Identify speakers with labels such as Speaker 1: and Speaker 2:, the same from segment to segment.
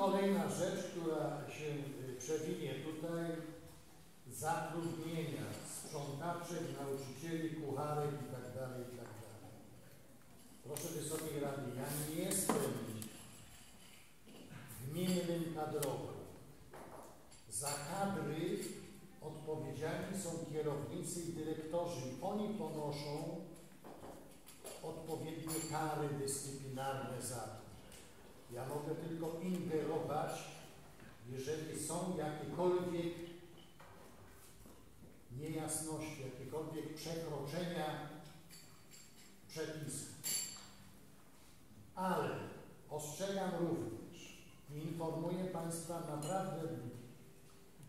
Speaker 1: kolejna rzecz, która się y, przewinie tutaj, zatrudnienia sprzątaczek, nauczycieli, kucharek i tak dalej, i tak. Proszę Wysokiej Rady, ja nie jestem gminnym kadrowym. Za kadry odpowiedzialni są kierownicy i dyrektorzy oni ponoszą odpowiednie kary dyscyplinarne za to. Ja mogę tylko ingerować, jeżeli są jakiekolwiek niejasności, jakiekolwiek przekroczenia przepisów. Ale ostrzegam również informuję Państwa naprawdę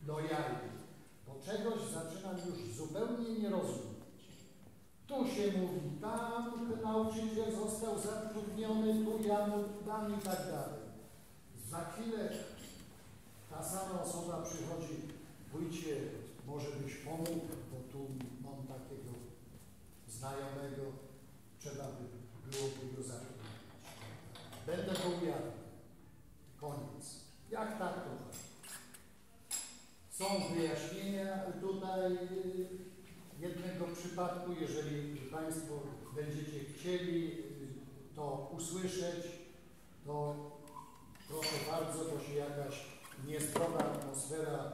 Speaker 1: lojalnie, bo czegoś zaczynam już zupełnie nie rozumieć. Tu się mówi, tam nauczyciel został zatrudniony, tu ja mu dam i tak dalej. Za chwilę przychodzi, wójcie, może byś pomógł, bo tu mam takiego znajomego, trzeba by byłoby go zatrudnić. Będę to ujawniał. Koniec. Jak tak to tak? Są wyjaśnienia tutaj y, jednego przypadku, jeżeli Państwo będziecie chcieli y, to usłyszeć, to proszę bardzo, bo się jakaś niezdrowa atmosfera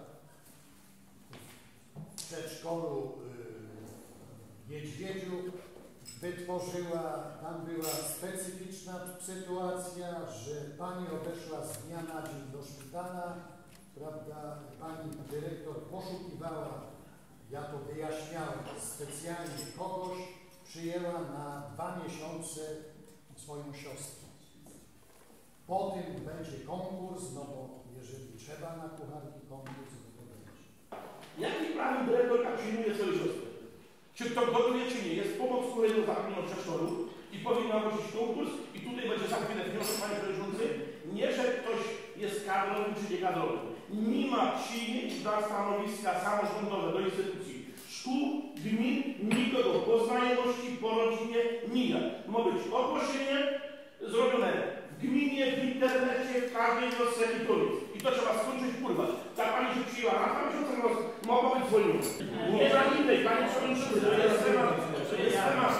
Speaker 1: w przedszkolu y, w Niedźwiedziu wytworzyła, tam była specyficzna sytuacja, że pani odeszła z dnia na dzień do szpitala, prawda, pani dyrektor poszukiwała, ja to wyjaśniałem, specjalnie kogoś przyjęła na dwa miesiące swoją siostrę. Po tym będzie konkurs, no bo jeżeli trzeba na kucharki konkurs, to to będzie.
Speaker 2: Jaki prawie dyrektor tak przyjmuje swoje siostry? Czy kto gotuje, czy nie? Jest pomoc kolejnego zatrudnioną w przedszkolu i powinien ogłosić konkurs i tutaj będzie za chwilę wniosek, panie przewodniczący, nie, że ktoś jest kadrowym, czy nie kadrowym. Nie ma przyjęć dla stanowiska samorządowe do instytucji szkół, gmin, nikogo po znajomości, po rodzinie, nijak. Ma być ogłoszenie zrobione w gminie, w internecie, w każdej wiosce i to trzeba skończyć, kurwa. Ta pani się przyjęła na dwa miesiące, mogła być zwolniona. Nie ma innej, pani przewodniczący, to jest temat, to jest temat,